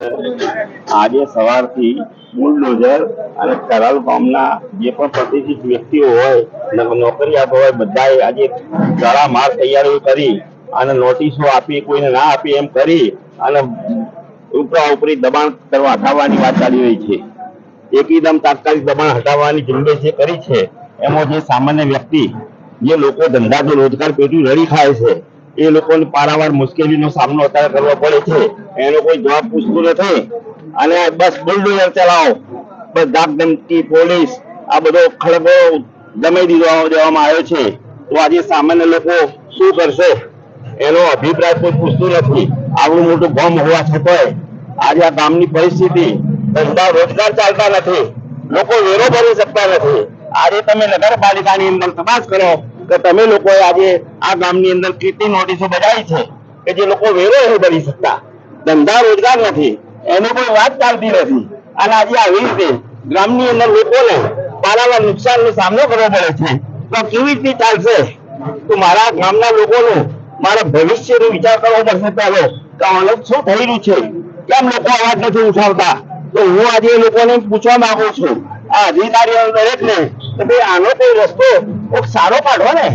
આજે સવારથી બુલડોઝર અને કરાલ ગામના જે પણ પ્રતિષ્ઠિત વ્યક્તિઓ હોય, નોકરી નોકરિયાત હોય, બધાએ આજે તડામાર તૈયારીઓ કરી અને નોટિસો આપી, કોઈને ના આપી એમ કરી અને ઉપરા ઉપરી દબાણ કરવા હટાવવાની વાત ચાલી રહી છે. એકદમ તાત્કાલિક દબાણ હટાવવાની ઝુંબેશ જે કરી છે, એમાં જે સામાન્ય વ્યક્તિ, જે લોકો ધંધા કે રોજગાર પેટી રડી ખાય છે એ લોકોને પારાવાર મુશ્કેલીનો સામનો અત્યારે કરવો પડે છે. એનો કોઈ જવાબ પૂછતું નથી. અને બસ બુલડોઝર ચલાવો. બસ ધમકી પોલીસ, આ બધો ખડબો દમાઈ દીધો દેવામાં આવ્યો છે. તો આજે સામાન્ય લોકો શું કરશે? એનો અભિપ્રાય કોઈ પૂછતું નથી. આવડું મોટું ગમ હોવા છતાંય આજે આ ગામની પરિસ્થિતિ ધંધા રોજગાર ચાલતા નથી. લોકો વેરો ભરી શકતા નથી. આજે તમે નગરપાલિકાની અંદર તપાસ કરો. કે તમે લોકોએ આજે આ ગામની અંદર કેટલી નોટિસો બજાવી છે કે જે લોકો વેરો એ ભરી શકતા. ધંધા રોજગાર નથી. એની કોઈ વાત ચાલતી નથી. અને આજે આવી રીતે ગ્રામની અંદર લોકોને પારાવાર નુકસાનનો સામનો કરવો પડે છે. તો કેવી રીતે ચાલશે? તો મારા ગામના લોકોનું મારા ભવિષ્યનો વિચાર કરવો પડશે પહેલો કે આનું શું થઈ છે? કેમ લોકો અવાજ નથી ઉઠાવતા? તો હું આજે લોકોને પૂછવા માંગુ છું. આ અધિકારીઓ દરેકને કે ભાઈ આનો કોઈ રસ્તો કોક સારો કાઢો ને.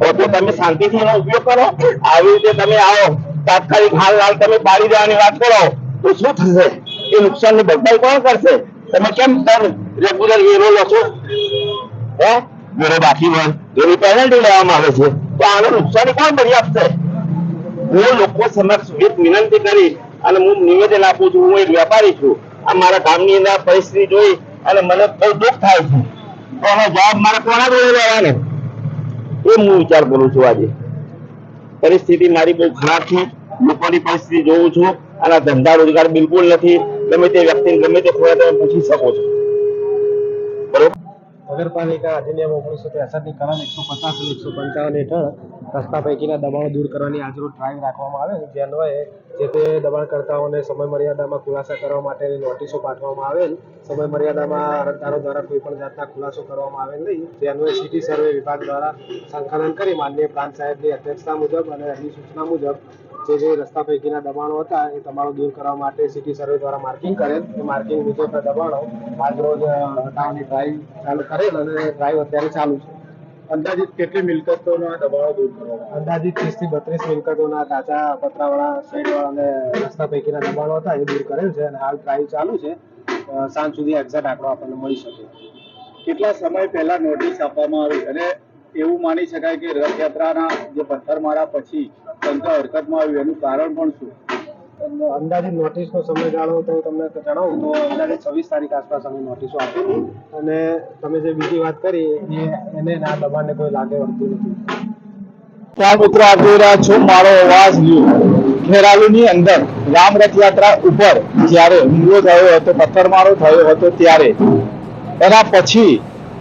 તો તમે શાંતિથી એનો ઉપયોગ કરો. આવી રીતે તમે આવો, તાત્કાલિક હાલ હાલ તમે પાડી દેવાની વાત કરો. તો શું થશે? એ નુકસાનની ભરપાઈ કોણ કરશે? તમે કેમ રેગ્યુલર વેરો લો છો હે? વેરો બાકી હોય, એની પેનલ્ટી લેવામાં આવે છે. તો આનો નુકસાની કોણ ભરી આપશે? હું લોકો સમક્ષ એક વિનંતી કરી અને હું નિવેદન આપું છું, હું એક વેપારી છું. આ મારા ગામની અંદર પરિસ્થિતિ જોઈ અને મને બહુ દુઃખ થાય છે. જવાબ મારે કોના જોડે લેવાનો? એ હું વિચાર કરું છું આજે. પરિસ્થિતિ મારી બહુ ખરાબ છે. લોકોની પરિસ્થિતિ જોઉં છું. અને ધંધા રોજગાર બિલકુલ નથી. ગમે તે વ્યક્તિને ગમે તે ખોરા તમે પૂછી શકો છો. નગરપાલિકા અધિનિયમ ઓગણીસો ત્રેસઠની કલમ એકસો પચાસ અને એકસો પંચાવન હેઠળ રસ્તા પૈકીના દબાણો દૂર કરવાની આજરોજ ડ્રાઈવ રાખવામાં આવે જે અન્વયે જે તે દબાણકર્તાઓને સમય મર્યાદામાં ખુલાસા કરવા માટેની નોટિસો પાઠવવામાં આવેલ સમય મર્યાદામાં અરજદારો દ્વારા કોઈ પણ જાતના ખુલાસો કરવામાં આવેલ નહીં જે અન્વયે સિટી સર્વે વિભાગ દ્વારા સંકલન કરી માનનીય પ્રાંત સાહેબની અધ્યક્ષતા મુજબ અને એમની સૂચના મુજબ જે જે રસ્તા પૈકીના દબાણો હતા એ તમારો દૂર કરવા માટે સિટી સર્વે દ્વારા માર્કિંગ કરેલ એ માર્કિંગ મુજબના દબાણો આજરોજ હટાવવાની ડ્રાઈવ ચાલુ કરેલ અને ડ્રાઈવ અત્યારે ચાલુ છે. અંદાજિત કેટલી મિલકતોના દબાણો દૂર કરવામાં અંદાજિત ત્રીસથી બત્રીસ મિલકતોના કાચા પતરાવાળા શેડવાળા અને રસ્તા પૈકીના દબાણો હતા એ દૂર કરેલ છે અને હાલ ડ્રાઈવ ચાલુ છે. સાંજ સુધી એક્ઝેક્ટ આંકડો આપણને મળી શકે. કેટલા સમય પહેલા નોટિસ આપવામાં આવી? અને એવું માની શકાય કે રથયાત્રાના જે પથ્થરમારા પછી તંત્ર હરકતમાં આવ્યું એનું કારણ પણ શું? અંદાજિત નોટિસનો સમયગાળો તો તમને જણાવું. તો અંદાજે છવ્વીસ તારીખ આસપાસ અમે નોટિસો આપી અને તમે જે બીજી વાત કરી, એ એને ના દબાણને કોઈ લાગે વળતું નથી. ત્યાં મિત્રો આપ રહ્યા છો, મારો અવાજ ખેરાલુની અંદર રામ રથયાત્રા ઉપર જ્યારે હુમલો થયો હતો, પથ્થરમારો થયો હતો ત્યારે. એના પછી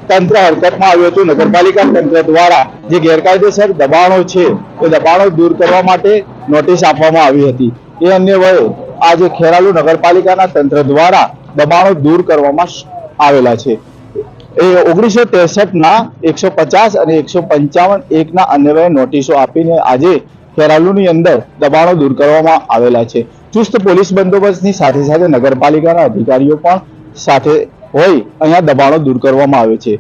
તંત્ર હરકતમાં આવ્યું હતું. નગરપાલિકા તંત્ર દ્વારા જે ગેરકાયદેસર દબાણો છે, એ દબાણો દૂર કરવા માટે નોટિસ આપવામાં આવી હતી. એ અન્યવયે આજે ખેરાલુ નગરપાલિકાના તંત્ર દ્વારા દબાણો દૂર કરવામાં આવેલા છે. એ ઓગણીસો ત્રેસઠના એકસો પચાસ અને એકસો પંચાવન એકના અન્વયે નોટિસો આપીને આજે ખેરાલુની અંદર દબાણો દૂર કરવામાં આવેલા છે. ચુસ્ત પોલીસ બંદોબસ્તની સાથે સાથે નગરપાલિકાના અધિકારીઓ પણ સાથે હોય અહીંયા દબાણો દૂર કરવામાં આવે છે.